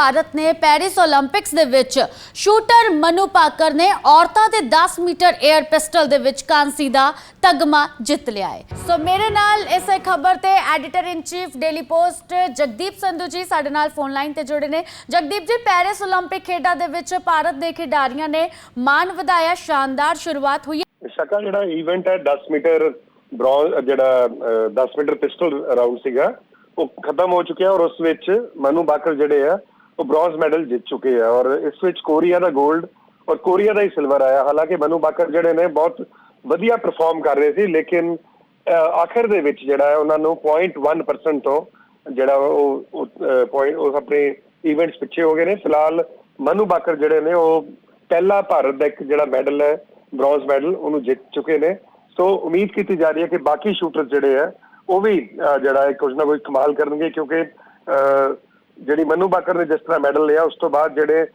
ਭਾਰਤ ਨੇ ਪੈਰਿਸ 올림픽ਸ ਦੇ ਵਿੱਚ ਸ਼ੂਟਰ ਮਨੂ ਪਾਕਰ ਨੇ ਔਰਤਾਂ ਦੇ 10 ਮੀਟਰ 에ਅਰ ਪਿਸਟਲ ਦੇ ਵਿੱਚ ਕਾਂਸੀ ਦਾ ਤਗਮਾ ਜਿੱਤ ਲਿਆ ਹੈ। ਸੋ ਮੇਰੇ ਨਾਲ ਇਸ ਖਬਰ ਤੇ editor in chief daily post Jagdeep Sandhu ji ਸਾਡੇ ਨਾਲ ਫੋਨ ਲਾਈਨ ਤੇ ਜੁੜੇ ਨੇ। ਜਗਦੀਪ ਜੀ, ਪੈਰਿਸ 올림픽 ਖੇਡਾਂ ਦੇ ਵਿੱਚ ਭਾਰਤ ਦੇ ਖਿਡਾਰੀਆਂ ਨੇ ਮਾਨ ਵਧਾਇਆ, ਸ਼ਾਨਦਾਰ ਸ਼ੁਰੂਆਤ ਹੋਈ ਸ਼ਕਾ ਜਿਹੜਾ ਇਵੈਂਟ ਹੈ 10 ਮੀਟਰ ਬ੍ਰੌਂਜ਼ ਜਿਹੜਾ 10 ਮੀਟਰ ਪਿਸਟਲ ਰਾਊਂਡ ਸੀਗਾ, ਉਹ ਖਤਮ ਹੋ ਚੁੱਕਿਆ ਔਰ ਉਸ ਵਿੱਚ ਮਨੂ ਬਾਕਰ ਜਿਹੜੇ ਆ ਉਹ ਬ੍ਰੌਂਜ਼ ਮੈਡਲ ਜਿੱਤ ਚੁੱਕੇ ਆ ਔਰ ਇਸ ਵਿੱਚ ਕੋਰੀਆ ਦਾ 골ਡ ਔਰ ਕੋਰੀਆ ਦਾ ਹੀ ਸਿਲਵਰ ਆਇਆ। ਹਾਲਾਂਕਿ ਮਨੂ ਬਾਕਰ ਜਿਹੜੇ ਨੇ ਬਹੁਤ ਵਧੀਆ ਪਰਫਾਰਮ ਕਰ ਰਹੇ ਸੀ ਲੇਕਿਨ ਅਹ, ਆਖਰ ਦੇ ਵਿੱਚ ਜਿਹੜਾ ਹੈ ਉਹਨਾਂ ਨੂੰ 0.1% ਤੋਂ ਜਿਹੜਾ ਉਹ ਪੁਆਇੰਟ ਉਹ ਆਪਣੇ ਇਵੈਂਟਸ ਪਿੱਛੇ ਹੋ ਗਏ ਨੇ। ਫਿਲਹਾਲ ਮਨੂ ਬਾਕਰ ਜਿਹੜੇ ਨੇ ਉਹ ਪਹਿਲਾ ਭਾਰਤ ਦਾ ਇੱਕ ਜਿਹੜਾ ਮੈਡਲ ਹੈ ਬ੍ਰੌਂਜ਼ ਮੈਡਲ ਉਹਨੂੰ ਜਿੱਤ ਚੁੱਕੇ ਨੇ। ਸੋ ਉਮੀਦ ਕੀਤੀ ਜਾ ਰਹੀ ਹੈ ਕਿ ਬਾਕੀ ਸ਼ੂਟਰ ਜਿਹੜੇ ਆ ਉਹ ਵੀ ਜਿਹੜਾ ਹੈ ਕੁਝ ਨਾ ਕੁਝ ਕਮਾਲ ਕਰਨਗੇ ਕਿਉਂਕਿ ਅਹ, ਜਿਹੜੀ ਮਨੂ ਬਾਕਰ ਨੇ ਜਿਸ ਤਰ੍ਹਾਂ ਮੈਡਲ ਲਿਆ, ਉਸ ਤੋਂ ਬਾਅਦ ਜਿਹੜੇ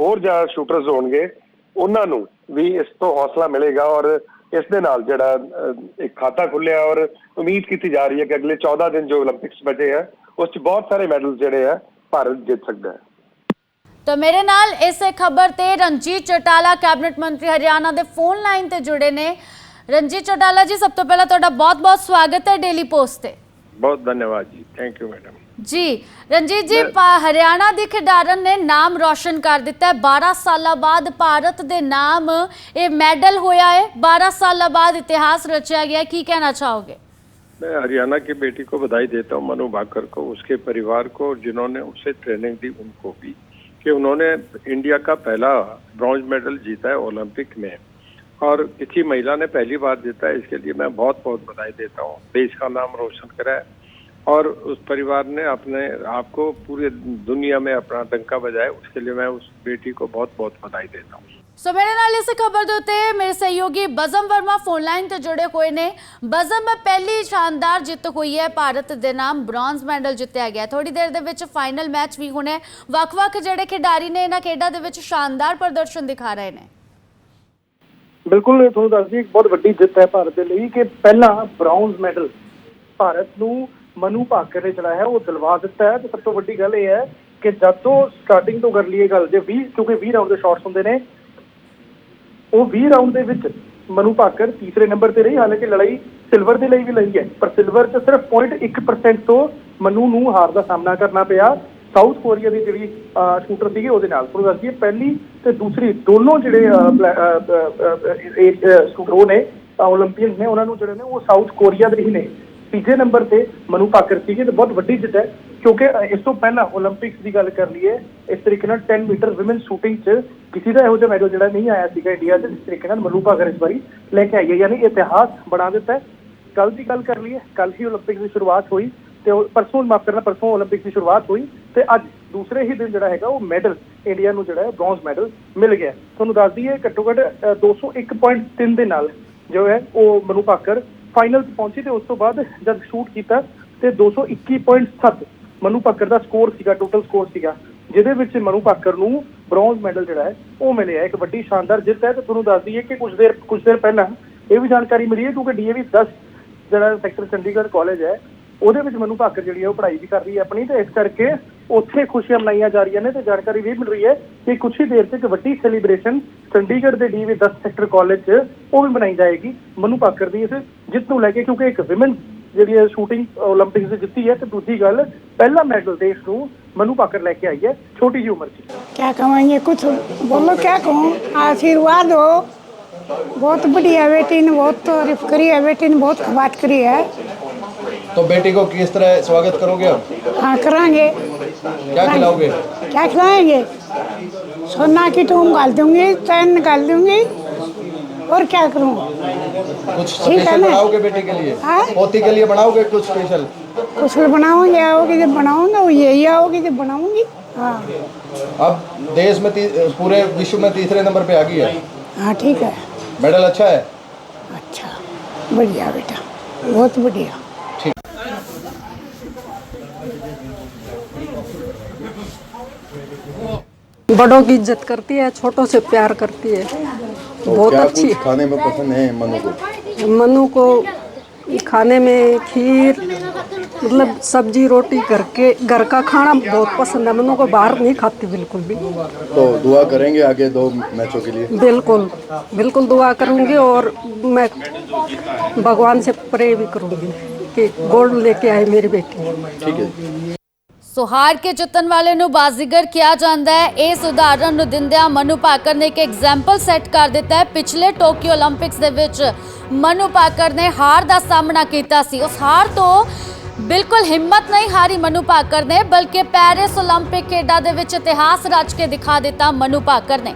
ਹੋਰ ਜ਼ਿਆਦਾ ਸ਼ੂਟਰਸ ਹੋਣਗੇ, ਉਹਨਾਂ ਨੂੰ ਵੀ ਇਸ ਤੋਂ ਹੌਸਲਾ ਮਿਲੇਗਾ ਔਰ ਇਸ ਦੇ ਨਾਲ ਜਿਹੜਾ ਇੱਕ ਖਾਤਾ ਖੁੱਲਿਆ ਔਰ ਉਮੀਦ ਕੀਤੀ ਜਾ ਰਹੀ ਹੈ ਕਿ ਅਗਲੇ 14 ਦਿਨ ਜੋ 올림픽ਸ ਬਚੇ ਆ, ਉਸ 'ਚ ਬਹੁਤ ਸਾਰੇ ਮੈਡਲ ਜਿਹੜੇ ਆ, ਭਾਰਤ ਜਿੱਤ ਸਕਦਾ ਹੈ। ਤਾਂ ਮੇਰੇ ਨਾਲ ਇਸ ਖਬਰ ਤੇ ਰਣਜੀਤ ਚਟਾਲਾ, ਕੈਬਨਿਟ ਮੰਤਰੀ ਹਰਿਆਣਾ ਦੇ ਫੋਨ ਲਾਈਨ ਤੇ ਜੁੜੇ ਨੇ। ਰਣਜੀਤ ਚਟਾਲਾ ਜੀ, ਸਭ ਤੋਂ ਪਹਿਲਾਂ ਤੁਹਾਡਾ ਬਹੁਤ-ਬਹੁਤ ਸਵਾਗਤ ਹੈ ਡੇਲੀ ਪੋਸਟ ਤੇ। ਬਹੁਤ ਧੰਨਵਾਦ ਜੀ ਥੈਂਕ ਯੂ ਮੈਡਮ ਜੀ ਰਣਜੀਤ ਜੀ ਪਾ- ਹਰਿਆਣਾ ਦੀ ਖਿਡਾਰਨ ਨੇ ਨਾਮ ਰੌਸ਼ਨ ਕਰ ਦਿੱਤਾ ਹੈ 12 ਸਾਲਾਂ ਬਾਅਦ ਭਾਰਤ ਦੇ ਨਾਮ ਇਹ ਮੈਡਲ ਹੋਇਆ ਹੈ 12 ਸਾਲਾਂ ਬਾਅਦ ਇਤਿਹਾਸ ਰਚਿਆ ਗਿਆ ਹੈ। ਕੀ ਕਹਿਣਾ ਚਾਹੋਗੇ मैं हरियाणा की बेटी को बधाई देता हूँ मनु भाकर को उसके परिवार को और जिन्होंने उसे ट्रेनिंग दी उनको भी कि उन्होंने इंडिया का पहला ब्रॉन्ज मेडल जीता है ओलंपिक में और किसी महिला ने पहली बार जीता है इसके लिए मैं बहुत बहुत बधाई देता हूँ देश का नाम रोशन करा है और उस परिवार ने अपने आपको पूरे दुनिया में अपना डंका बजाया उसके लिए मैं उस बेटी को बहुत बहुत बधाई देता हूँ ਸੋ ਮੇਰੇ ਨਾਲ ਇਸ ਖਬਰ ਦੇ ਉੱਤੇ ਮੇਰੇ ਸਹਿਯੋਗੀ ਬਜ਼ਮ ਵਰਮਾ ਫੋਨ ਲਾਈਨ ਤੇ ਜੁੜੇ ਹੋਏ ਨੇ ਬਜ਼ਮ ਪਹਿਲੀ ਸ਼ਾਨਦਾਰ ਜਿੱਤ ਹੋਈ ਹੈ ਭਾਰਤ ਦੇ ਨਾਮ ਬ੍ਰੌਂਜ਼ ਮੈਡਲ ਜਿੱਤਿਆ ਗਿਆ ਥੋੜੀ ਦੇਰ ਦੇ ਵਿੱਚ ਫਾਈਨਲ ਮੈਚ ਵੀ ਹੋਣਾ ਹੈ ਵੱਖ-ਵੱਖ ਜਿਹੜੇ ਖਿਡਾਰੀ ਨੇ ਇਹਨਾਂ ਖੇਡਾਂ ਦੇ ਵਿੱਚ ਸ਼ਾਨਦਾਰ ਪ੍ਰਦਰਸ਼ਨ ਦਿਖਾ ਰਹੇ ਨੇ ਬਿਲਕੁਲ ਤੁਹਾਨੂੰ ਦੱਸ ਦਈਏ ਇੱਕ ਬਹੁਤ ਵੱਡੀ ਜਿੱਤ ਹੈ ਭਾਰਤ ਦੇ ਲਈ ਕਿ ਪਹਿਲਾ ਬ੍ਰਾਊਨਜ਼ ਮੈਡਲ ਭਾਰਤ ਨੂੰ ਮਨੂ ਭਾਕਰ ਨੇ ਜਿਹੜਾ ਹੈ ਉਹ ਦਿਲਵਾ ਦਿੱਤਾ ਹੈ। ਤੇ ਸਭ ਤੋਂ ਵੱਡੀ ਗੱਲ ਇਹ ਹੈ ਕਿ ਜਦ ਤੋਂ ਸਟਾਰਟਿੰਗ ਤੋਂ ਕਰ ਲਈਏ ਗੱਲ, ਜੇ 20 ਕਿਉਂਕਿ 20 ਰਾਉਂਡ ਦੇ ਸ਼ਾਟਸ ਹੁੰਦੇ ਨੇ, ਉਹ 20 ਰਾਉਂਡ ਦੇ ਵਿੱਚ ਮਨੂ ਭਾਕਰ ਤੀਸਰੇ ਨੰਬਰ ਤੇ ਰਹੀ, ਹਾਲਾਂਕਿ ਲੜਾਈ ਸਿਲਵਰ ਦੇ ਲਈ ਵੀ ਲਈ ਹੈ, ਪਰ ਸਿਲਵਰ 'ਚ ਸਿਰਫ 0.1% ਤੋਂ ਮਨੂ ਨੂੰ ਹਾਰ ਦਾ ਸਾਹਮਣਾ ਕਰਨਾ ਪਿਆ। ਸਾਊਥ ਕੋਰੀਆ ਦੀ ਜਿਹੜੀ ਸ਼ੂਟਰ ਸੀਗੇ ਉਹਦੇ ਨਾਲ। ਤੁਹਾਨੂੰ ਦੱਸਦੀ ਹੈ ਪਹਿਲੀ ਤੇ ਦੂਸਰੀ ਦੋਨੋਂ ਜਿਹੜੇ ਸ਼ੂਟਰ ਉਹ ਨੇ 올림픽ਸ ਨੇ ਉਹਨਾਂ ਨੂੰ ਜਿਹੜੇ ਨੇ, ਉਹ ਸਾਊਥ ਕੋਰੀਆ ਦੇ ਹੀ ਨੇ। ਤੀਜੇ ਨੰਬਰ ਤੇ ਮਨੂ ਪਾਕਰ ਸੀਗੇ, ਤੇ ਬਹੁਤ ਵੱਡੀ ਜਿੱਤ ਹੈ, ਕਿਉਂਕਿ ਇਸ ਤੋਂ ਪਹਿਲਾਂ 올림픽ਸ ਦੀ ਗੱਲ ਕਰ ਲਈਏ, ਇਸ ਤਰੀਕੇ ਨਾਲ 10 ਮੀਟਰ ਔਮਨ ਸ਼ੂਟਿੰਗ 'ਚ ਕਿਸੇ ਦਾ ਇਹੋ ਜਿਹਾ ਮੈਡਲ ਜਿਹੜਾ ਨਹੀਂ ਆਇਆ ਸੀਗਾ ਇੰਡੀਆ 'ਚ ਇਸ ਤਰੀਕੇ ਨਾਲ ਮਨੂ ਪਾਕਰ ਇਸ ਵਾਰੀ ਲੈ ਕੇ ਆਈ ਹੈ। ਯਾਨੀ ਇਤਿਹਾਸ ਬਣਾ ਦਿੱਤਾ ਕੱਲ ਦੀ ਗੱਲ ਕਰ ਲਈਏ ਕੱਲ ਹੀ 올림픽ਸ ਦੀ ਸ਼ੁਰੂਆਤ ਹੋਈ। ਤੇ ਪਰਸੋਂ ਮਾਫ ਕਰਨਾ ਪਰਸੋਂ 올림픽ਸ ਦੀ ਸ਼ੁਰੂਆਤ ਹੋਈ ਤੇ ਅੱਜ ਦੂਸਰੇ ਹੀ ਦਿਨ ਜਿਹੜਾ ਹੈਗਾ ਉਹ ਮੈਡਲ ਇੰਡੀਆ ਨੂੰ ਜਿਹੜਾ ਹੈ ਬ੍ਰੌਂਜ਼ ਮੈਡਲ ਮਿਲ ਗਿਆ। ਤੁਹਾਨੂੰ ਦੱਸ ਦਈਏ ਘੱਟੋ ਘੱਟ 201.3 ਦੇ ਨਾਲ ਜੋ ਹੈ ਉਹ ਮਨੂ ਭਾਕਰ ਫਾਈਨਲ ਪਹੁੰਚੀ ਤੇ ਉਸ ਤੋਂ ਬਾਅਦ ਜਦ ਸ਼ੂਟ ਕੀਤਾ ਤੇ 221.7 ਮਨੂ ਭਾਕਰ ਦਾ ਸਕੋਰ ਸੀਗਾ ਟੋਟਲ ਸਕੋਰ ਸੀਗਾ, ਜਿਹਦੇ ਵਿੱਚ ਮਨੂ ਭਾਕਰ ਨੂੰ ਬ੍ਰੌਂਜ਼ ਮੈਡਲ ਜਿਹੜਾ ਹੈ ਉਹ ਮਿਲਿਆ, ਇੱਕ ਵੱਡੀ ਸ਼ਾਨਦਾਰ ਜਿੱਤ ਹੈ। ਤੇ ਤੁਹਾਨੂੰ ਦੱਸ ਦਈਏ ਕਿ ਕੁਝ ਦੇਰ ਕੁਝ ਦੇਰ ਪਹਿਲਾਂ ਇਹ ਵੀ ਜਾਣਕਾਰੀ ਮਿਲੀ ਹੈ ਕਿਉਂਕਿ ਡੀਏਵੀ 10 ਜਿਹੜਾ ਸੈਕਟਰ ਚੰਡੀਗੜ੍ਹ ਕਾਲਜ ਹੈ ਉਹਦੇ ਵਿੱਚ ਮੈਨੂੰ ਭਾਕਰ ਜਿਹੜੀ ਹੈ ਉਹ ਪੜ੍ਹਾਈ ਵੀ ਕਰ ਰਹੀ ਹੈ ਆਪਣੀ ਤੇ ਇਸ ਕਰਕੇ ਉੱਥੇ ਖੁਸ਼ੀਆਂ ਮਨਾਈਆਂ ਜਾ ਰਹੀਆਂ ਨੇ ਤੇ ਜਾਣਕਾਰੀ ਵੀ ਮਿਲ ਰਹੀ ਹੈ ਕਿ ਕੁਝ ਦੇਰ 'ਚ ਇੱਕ ਵੱਡੀ ਸੈਲੀਬ੍ਰੇਸ਼ਨ ਚੰਡੀਗੜ੍ਹ ਦੇ ਡੀਵੀ 10 ਸੈਕਟਰ ਕਾਲਜ 'ਚ ਉਹ ਵੀ ਮਨਾਈ ਜਾਏਗੀ ਮਨੂ ਭਾਕਰ ਦੀ ਇਸ ਜਿੱਤ ਨੂੰ ਲੈ ਕੇ ਕਿਉਂਕਿ ਇੱਕ ਵਿਮਨ ਜਿਹੜੀ ਹੈ ਸ਼ੂਟਿੰਗ 올림픽ਸ ਵਿੱਚ ਜਿੱਤੀ ਹੈ ਤੇ ਦੂਜੀ ਗੱਲ ਪਹਿਲਾ ਮੈਡਲ ਦੇਸ਼ ਨੂੰ ਮਨੂ ਭਾਕਰ ਲੈ ਕੇ ਆਈ ਹੈ, ਛੋਟੀ ਜੀ ਉਮਰ 'ਚ। क्या कमाएंगे कुछ बोलो क्या कहूँ आशीर्वाद हो बहुत बढ़िया बेटी ने बहुत तारीफ करी है बेटी ने बहुत बात करी है तो बेटी को किस तरह स्वागत करोगे आप? हाँ कराएँगे क्या खिलाओगे? क्या खिलाएँगे? सोना की टूम गाल दूँगी चैन निकाल दूँगी और क्या करूँ कुछ स्पेशल बनाओगे बेटी के लिए? हाँ? पोती के लिए बनाओगे कुछ स्पेशल कुछ बनाओगे आओगी जब बनाऊँगा वो यही आओगी जब बनाऊँगी। हाँ। अब देश में पूरे विश्व में तीसरे नंबर पे आ गई है। हाँ ठीक है। मेडल अच्छा है? अच्छा। बढ़िया बेटा बहुत बढ़िया। बड़ों की इज़्ज़त करती है छोटों से प्यार करती है। तो बहुत अच्छी। खाने में पसंद है मनु को? मनु को खाने में खीर मतलब सब्ज़ी रोटी घर के घर का खाना बहुत पसंद है। मनु को बाहर नहीं खाती बिल्कुल भी। तो दुआ करेंगे आगे दो मैचों के लिए? बिल्कुल बिल्कुल दुआ करूँगी और मैं भगवान से प्रे भी करूँगी। के गोल्ड लेके आए मेरी बेटी ਠੀਕ ਹੈ ਜੀ। ਸੁਹਾਰ ਕੇ ਜਤਨ ਵਾਲੇ ਨੂੰ ਬਾਜ਼ੀਗਰ ਕਿਹਾ ਜਾਂਦਾ ਹੈ। ਇਸ ਉਦਾਹਰਨ ਨੂੰ ਦਿੰਦਿਆਂ ਮਨੂ ਪਾਕਰ ਨੇ ਇੱਕ ਐਗਜ਼ਾਮਪਲ ਸੈੱਟ ਕਰ ਦਿੱਤਾ ਹੈ। ਪਿਛਲੇ ਟੋਕੀਓ 올림픽ਸ ਦੇ ਵਿੱਚ ਮਨੂ ਪਾਕਰ ਨੇ ਹਾਰ ਦਾ ਸਾਹਮਣਾ ਕੀਤਾ ਸੀ। ਉਸ ਹਾਰ ਤੋਂ ਬਿਲਕੁਲ ਹਿੰਮਤ ਨਹੀਂ ਹਾਰੀ ਮਨੂ ਪਾਕਰ ਨੇ ਬਲਕਿ ਪੈਰਿਸ 올림픽 ਖੇਡਾਂ ਦੇ ਵਿੱਚ ਇਤਿਹਾਸ ਰਚ ਕੇ ਦਿਖਾ ਦਿੱਤਾ ਮਨੂ ਪਾਕਰ ਨੇ।